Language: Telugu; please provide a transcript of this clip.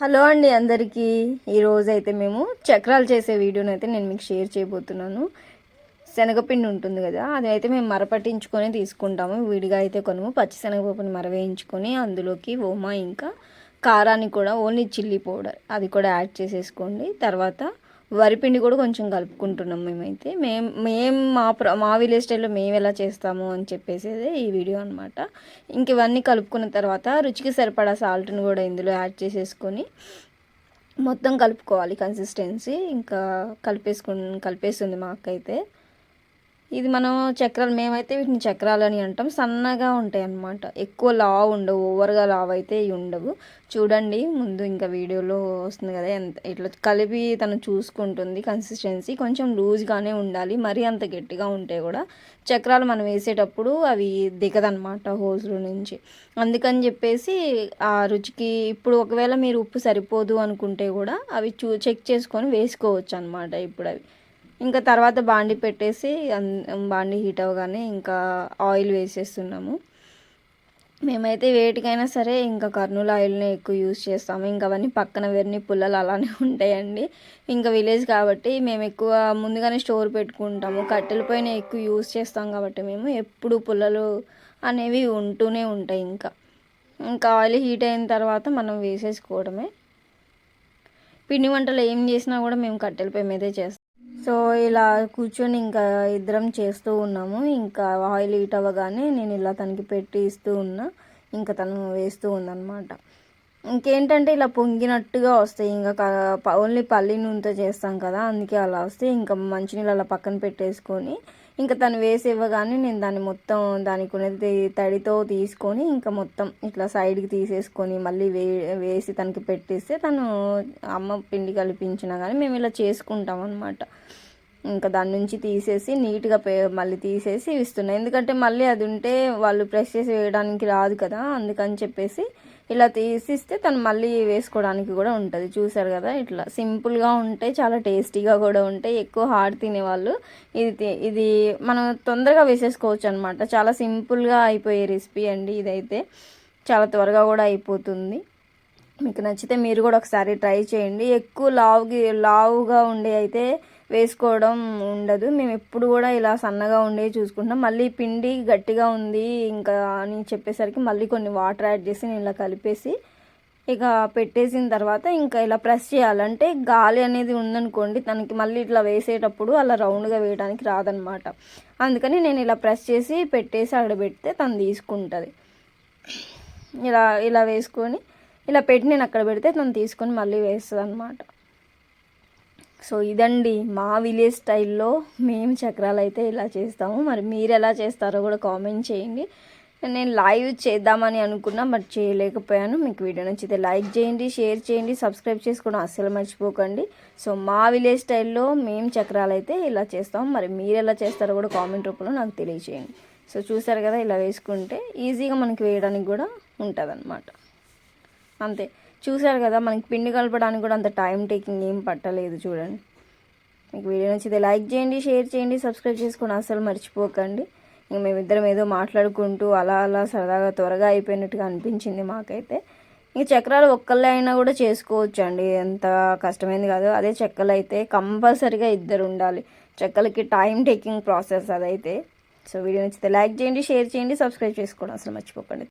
హలో అండి అందరికీ. ఈరోజు అయితే మేము చక్రాలు చేసే వీడియోని అయితే నేను మీకు షేర్ చేయబోతున్నాను. శనగపిండి ఉంటుంది కదా అది అయితే మేము మరపట్టించుకొని తీసుకుంటాము. విడిగా అయితే కొనము. పచ్చి శనగపప్పుని మరవేయించుకొని అందులోకి ఓమా ఇంకా కారాన్ని కూడా ఓన్లీ చిల్లీ పౌడర్. అది కూడా యాడ్ చేసేసుకోండి. తర్వాత వరిపిండి కూడా కొంచెం కలుపుకుంటున్నాం మేమైతే. మేము మేము మా ప్ర మా విలేజ్ స్టైల్లో మేము ఎలా చేస్తాము అని చెప్పేసి ఈ వీడియో అనమాట ఇంక ఇవన్నీ కలుపుకున్న తర్వాత రుచికి సరిపడా సాల్ట్ని కూడా ఇందులో యాడ్ చేసేసుకొని మొత్తం కలుపుకోవాలి కన్సిస్టెన్సీ. ఇంకా కలిపేసుకు కలిపేస్తుంది మా అక్క అయితే ఇది మనం చక్రాలు మేమైతే వీటిని చక్రాలు అని అంటాం. సన్నగా ఉంటాయి అన్నమాట ఎక్కువ లావ్ ఉండవు. ఓవర్గా లావ్ అయితే ఇవి ఉండవు. చూడండి ముందు ఇంకా వీడియోలో వస్తుంది కదా ఎంత ఇట్లా కలిపి తను చూసుకుంటుంది కన్సిస్టెన్సీ కొంచెం లూజ్గానే ఉండాలి మరీ అంత గట్టిగా ఉంటే కూడా చక్రాలు మనం వేసేటప్పుడు అవి దిగదనమాట హోల్స్లో నుంచి. అందుకని చెప్పేసి ఆ రుచికి ఇప్పుడు ఒకవేళ మీరు ఉప్పు సరిపోదు అనుకుంటే కూడా అవి చూ చెక్ చేసుకొని వేసుకోవచ్చు అనమాట ఇప్పుడు అవి ఇంకా తర్వాత బాండి పెట్టేసి బాండి హీట్ అవ్వగానే ఇంకా ఆయిల్ వేసేస్తున్నాము. మేమైతే వేటికైనా సరే ఇంకా కర్నూలు ఆయిల్నే ఎక్కువ యూజ్ చేస్తాము. ఇంకా అవన్నీ పక్కన వెర్ని పుల్లలు అలానే ఉంటాయండి. ఇంకా విలేజ్ కాబట్టి మేము ఎక్కువ ముందుగానే స్టోర్ పెట్టుకుంటాము. కట్టెల పైన ఎక్కువ యూజ్ చేస్తాం కాబట్టి మేము ఎప్పుడు పుల్లలు అనేవి ఉంటూనే ఉంటాయి ఇంకా. ఇంకా ఆయిల్ హీట్ అయిన తర్వాత మనం వేసేసుకోవడమే. పిండి వంటలు ఏం చేసినా కూడా మేము కట్టెల పై మీదే చేస్తాం. సో ఇలా కూర్చొని ఇంకా ఇద్దరం చేస్తూ ఉన్నాము. ఇంకా ఆయిల్ హీట్ అవ్వగానే నేను ఇలా తనకి పెట్టి ఇస్తూ ఉన్నా. ఇంకా తను వేస్తూ ఉందన్నమాట. ఇంకేంటంటే ఇలా పొంగినట్టుగా వస్తాయి. ఇంకా ఓన్లీ పల్లి నూనెతో చేస్తాం కదా అందుకే అలా వస్తే ఇంకా మంచినీళ్ళు అలా పక్కన పెట్టేసుకొని ఇంకా తను వేసి ఇవ్వగానే నేను దాన్ని మొత్తం దానికి ఉన్నది తడితో తీసుకొని ఇంకా మొత్తం ఇట్లా సైడ్కి తీసేసుకొని మళ్ళీ వే వేసి తనకి పెట్టేస్తే తను అమ్మ పిండి కలిపించినా కానీ మేము ఇలా చేసుకుంటాం అనమాట ఇంకా దాని నుంచి తీసేసి నీట్గా పే మళ్ళీ తీసేసి ఇస్తున్నాయి. ఎందుకంటే మళ్ళీ అది ఉంటే వాళ్ళు ప్రెస్ చేసి వేయడానికి రాదు కదా అందుకని చెప్పేసి ఇలా తీసిస్తే తను మళ్ళీ వేసుకోవడానికి కూడా ఉంటుంది. చూసారు కదా ఇట్లా సింపుల్గా ఉంటే చాలా టేస్టీగా కూడా ఉంటాయి. ఎక్కువ హార్డ్ తినేవాళ్ళు ఇది ఇది మనం తొందరగా వేసేసుకోవచ్చు అనమాట చాలా సింపుల్గా అయిపోయే రెసిపీ అండి ఇదైతే. చాలా త్వరగా కూడా అయిపోతుంది. మీకు నచ్చితే మీరు కూడా ఒకసారి ట్రై చేయండి. ఎక్కువ లావుగా లావుగా ఉండే అయితే వేసుకోవడం ఉండదు. మేము ఎప్పుడు కూడా ఇలా సన్నగా ఉండే చూసుకుంటాం మళ్ళీ పిండి గట్టిగా ఉంది ఇంకా అని చెప్పేసరికి మళ్ళీ కొన్ని వాటర్ యాడ్ చేసి నేను ఇలా కలిపేసి ఇక పెట్టేసిన తర్వాత ఇంకా ఇలా ప్రెస్ చేయాలంటే గాలి అనేది ఉందనుకోండి తనకి మళ్ళీ ఇట్లా వేసేటప్పుడు అలా రౌండ్గా వేయడానికి రాదనమాట. అందుకని నేను ఇలా ప్రెస్ చేసి పెట్టేసి అక్కడ పెడితే తను తీసుకుంటుంది. ఇలా ఇలా వేసుకొని ఇలా పెట్టి నేను అక్కడ పెడితే తను తీసుకొని మళ్ళీ వేస్తుంది అనమాట సో ఇదండి మా విలేజ్ స్టైల్లో మేము చక్రాలు అయితే ఇలా చేస్తాము. మరి మీరు ఎలా చేస్తారో కూడా కామెంట్ చేయండి. నేను లైవ్ చేద్దామని అనుకున్నా బట్ చేయలేకపోయాను. మీకు వీడియో నచ్చితే లైక్ చేయండి షేర్ చేయండి సబ్స్క్రైబ్ చేసుకోవడం అస్సలు మర్చిపోకండి. సో మా విలేజ్ స్టైల్లో మేము చక్రాలు అయితే ఇలా చేస్తాం మరి మీరు ఎలా చేస్తారో కూడా కామెంట్ రూపంలో నాకు తెలియచేయండి. సో చూసారు కదా ఇలా వేసుకుంటే ఈజీగా మనకి వేయడానికి కూడా ఉంటుంది అంతే. చూసారు కదా మనకి పిండి కలపడానికి కూడా అంత టైం టేకింగ్ ఏం పట్టలేదు చూడండి. మీకు వీడియో నచ్చితే లైక్ చేయండి షేర్ చేయండి సబ్స్క్రైబ్ చేసుకుని అసలు మర్చిపోకండి. ఇంక మేమిద్దరం ఏదో మాట్లాడుకుంటూ అలా అలా సరదాగా త్వరగా అయిపోయినట్టుగా అనిపించింది మాకైతే. ఇంక చక్రాలు ఒక్కళ్ళే అయినా కూడా చేసుకోవచ్చు అండి ఎంత కష్టమైంది కాదు. అదే చెక్కలు అయితే కంపల్సరీగా ఇద్దరు ఉండాలి. చెక్కలకి టైం టేకింగ్ ప్రాసెస్ అదైతే. సో వీడియో నచ్చితే లైక్ చేయండి షేర్ చేయండి సబ్స్క్రైబ్ చేసుకోవడం అసలు మర్చిపోకండి.